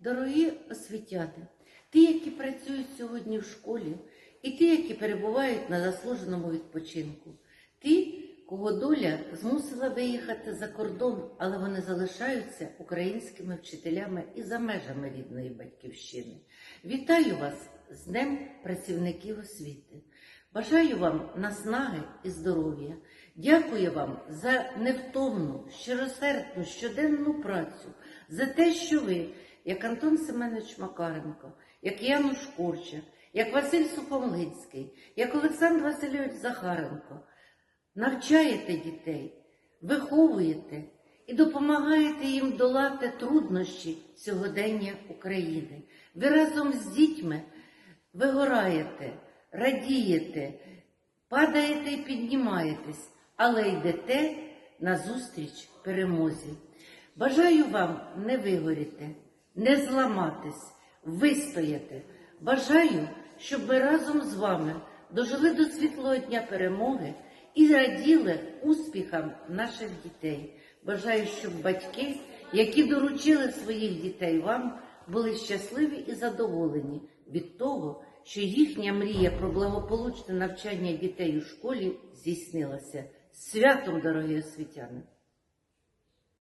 Дорогі освітяни, ті, які працюють сьогодні в школі, і ті, які перебувають на заслуженому відпочинку, ті, кого доля змусила виїхати за кордон, але вони залишаються українськими вчителями і за межами рідної батьківщини. Вітаю вас з Днем працівників освіти. Бажаю вам наснаги і здоров'я. Дякую вам за невтомну, щиросердну, щоденну працю, за те, що ви, як Антон Семенович Макаренко, як Януш Корчак, як Василь Сухомлинський, як Олександр Васильович Захаренко, навчаєте дітей, виховуєте і допомагаєте їм долати труднощі сьогодення України. Ви разом з дітьми вигораєте, радієте, падаєте і піднімаєтесь, але йдете назустріч перемозі. Бажаю вам не вигоріти, не зламатись, вистояти. Бажаю, щоб ми разом з вами дожили до світлого дня перемоги і раділи успіхам наших дітей. Бажаю, щоб батьки, які доручили своїх дітей вам, були щасливі і задоволені від того, що їхня мрія про благополучне навчання дітей у школі здійснилася. Святом, дорогі освітяни!